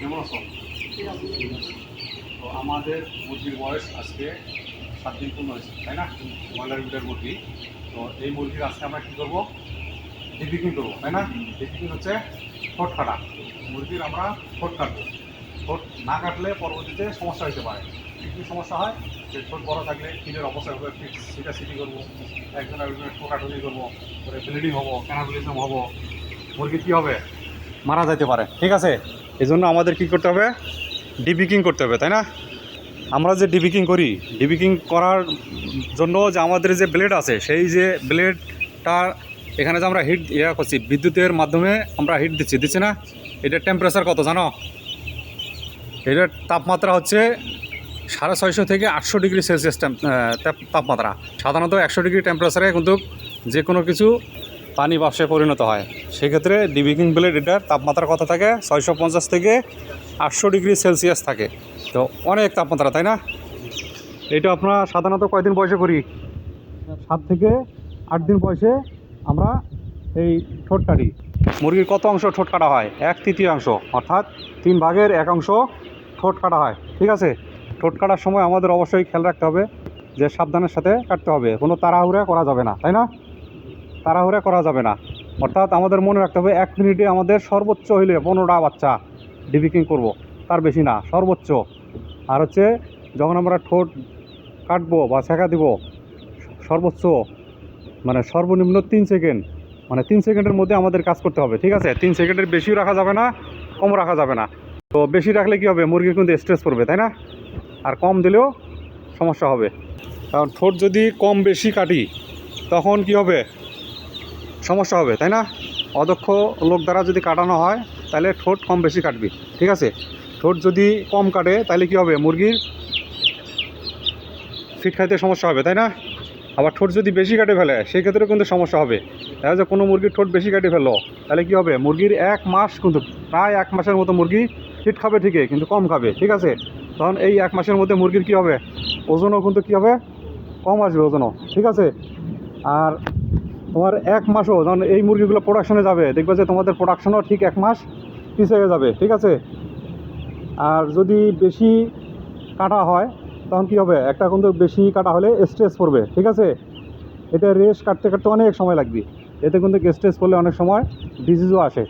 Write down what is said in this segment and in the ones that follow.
কেমন আছো তো আমাদের মুরগির বয়স আজকে সাত দিন পূর্ণ হয়েছে, তাই না? ব্রয়লার বিটের মুরগি। তো এই মুরগির আজকে আমরা কী করব? ডিপিকিং করব, তাই না? ডিপিকিং হচ্ছে ঠোঁট কাটা। মুরগির আমরা ঠোঁট কাটবো। ঠোঁট না কাটলে পরবর্তীতে সমস্যা হতে পারে। কী সমস্যা হয়? যে ঠোঁট বড় থাকলে কিলের অবস্থা হবে সিটা সিটি করব, একজন একজনের ঠোকাঠুকি করব, পরে ব্লিডিং হব ক্যানাবলিজম হব। মুরগি কী হবে? মারা যেতে পারে, ঠিক আছে? এই জন্য আমাদের কী করতে হবে? ডিবিকিং করতে হবে, তাই না? আমরা যে ডিবিকিং করি ডিবিকিং করার জন্য যে আমাদের যে ব্লেড আছে, সেই যে ব্লেডটা এখানে যে আমরা হিট ইয়া করছি, বিদ্যুতের মাধ্যমে আমরা হিট দিচ্ছি দিচ্ছি না? এটার টেম্পারেচার কত জানো? এটার তাপমাত্রা হচ্ছে সাড়ে ছয়শো থেকে আটশো ডিগ্রি সেলসিয়াস তাপমাত্রা। সাধারণত একশো ডিগ্রি টেম্পারেচারে কিন্তু যে কোনো কিছু পানি বাষ্পে পরিণত হয়। সেক্ষেত্রে ডিবিকিং ব্লেড এটার তাপমাত্রা কত থাকে, ছয়শো পঞ্চাশ থেকে আটশো ডিগ্রি সেলসিয়াস থাকে। তো অনেক তাপমাত্রা, তাই না? এটা আপনারা সাধারণত কয়দিন বয়সে করি? সাত থেকে আট দিন বয়সে আমরা এই ঠোঁট কাটি। মুরগির কত অংশ ঠোঁট কাটা হয়? এক তৃতীয়াংশ অর্থাৎ তিন ভাগের এক অংশ ঠোঁট কাটা হয়। ঠিক আছে? ঠোঁট কাটার সময় আমাদের অবশ্যই খেয়াল রাখতে হবে যে সাবধানের সাথে কাটতে হবে। কোনো তাড়াহুড়া করা যাবে না, তাই না? তাড়াহুড়া করা যাবে না। অর্থাৎ আমাদের মনে রাখতে হবে, এক মিনিটে আমাদের সর্বোচ্চ হইলে পনেরোটা বাচ্চা ডিবিকিং করব, তার বেশি না, সর্বোচ্চ। আর হচ্ছে, যখন আমরা ঠোঁট কাটবো বা ছেঁকা দিব, সর্বোচ্চ মানে সর্বনিম্ন তিন সেকেন্ড মানে তিন সেকেন্ডের মধ্যে আমাদের কাজ করতে হবে, ঠিক আছে? তিন সেকেন্ডের বেশিও রাখা যাবে না কম রাখা যাবে না। তো বেশি রাখলে কি হবে? মুরগি কিন্তু স্ট্রেস পড়বে তাই না? আর কম দিলেও সমস্যা হবে। কারণ ঠোঁট যদি কম বেশি কাটি, তখন কি হবে? সমস্যা হবে, তাই না? অদক্ষ লোক দ্বারা যদি কাটানো হয়, তাহলে ঠোঁট কম বেশি কাটবি, ঠিক আছে? ঠোঁট যদি কম কাটে, তাহলে কি হবে? মুরগির ফিট খাইতে সমস্যা হবে, তাই না? আবার ঠোঁট যদি বেশি কাটে ফেলে, সেই ক্ষেত্রে কিন্তু সমস্যা হবে। দেখা যায় কোনো মুরগির ঠোঁট বেশি কাটে ফেলল, তাহলে কি হবে? মুরগির এক মাস কিন্তু প্রায় এক মাসের মতো মুরগি ফিট খাবে ঠিকই, কিন্তু কম খাবে, ঠিক আছে? তখন এই এক মাসের মধ্যে মুরগির কি হবে? ওজনও কিন্তু কী হবে? কম আসবে ওজনও, ঠিক আছে? আর তোমার এক মাসও, যখন এই মুরগিগুলো প্রোডাকশনে যাবে, দেখবে যে তোমাদের প্রোডাকশনও ঠিক এক মাস পিছিয়ে যাবে, ঠিক আছে? আর যদি বেশি কাটা হয়, তখন কি হবে? একটা কিন্তু বেশি কাটা হলে স্ট্রেস পড়বে, ঠিক আছে? এটা রেস কাটতে কাটতে অনেক সময় লাগবে। এতে কিন্তু স্ট্রেস পড়লে অনেক সময় ডিজিজও আসে।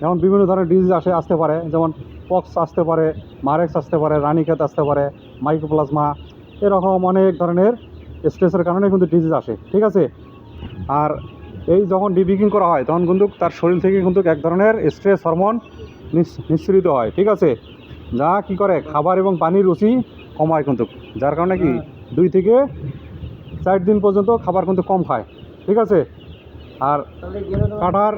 যেমন বিভিন্ন ধরনের ডিজিজ আসে, আসতে পারে। যেমন পক্স আসতে পারে মারেক্স আসতে পারে রানীক্ষেত আসতে পারে মাইক্রোপ্লাজমা এরকম অনেক ধরনের স্ট্রেসের কারণে কিন্তু ডিজিজ আসে, ঠিক আছে? আর এই যখন ডিবিকিং করা হয় তখন কিন্তু তার শরীর থেকে কিন্তু এক ধরনের স্ট্রেস হরমোন নিঃস- নিঃসৃত হয় ঠিক আছে? যা কি করে? খাবার এবং পানির রুচি কমায় কিন্তু যার কারণে কি? দুই থেকে চার দিন পর্যন্ত খাবার কিন্তু কম খায় ঠিক আছে? আর কাটার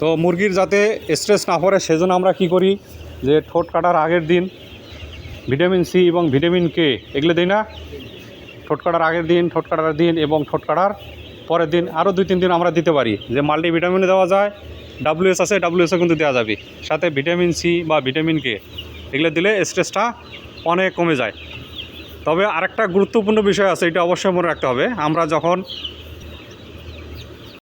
তো মুরগির যাতে স্ট্রেস না পড়ে সেজন্য আমরা কি করি? যে ঠোঁট কাটার আগের দিন ভিটামিন সি এবং ভিটামিন কে এগুলো দিই না? ঠোঁট কাটার আগের দিন ঠোঁট কাটার দিন এবং ঠোঁট কাটার পরের দিন আরও দুই, তিন দিন আমরা দিতে পারি যে মাল্টি ভিটামিনও দেওয়া যায় ডাব্লিউএস আছে ডাব্লিউএসও কিন্তু দেওয়া যাবে। সাথে ভিটামিন সি বা ভিটামিন কে এগুলো দিলে স্ট্রেসটা অনেক কমে যায়। তবে আরেকটা গুরুত্বপূর্ণ বিষয় আছে, এটা অবশ্যই মনে রাখতে হবে। আমরা যখন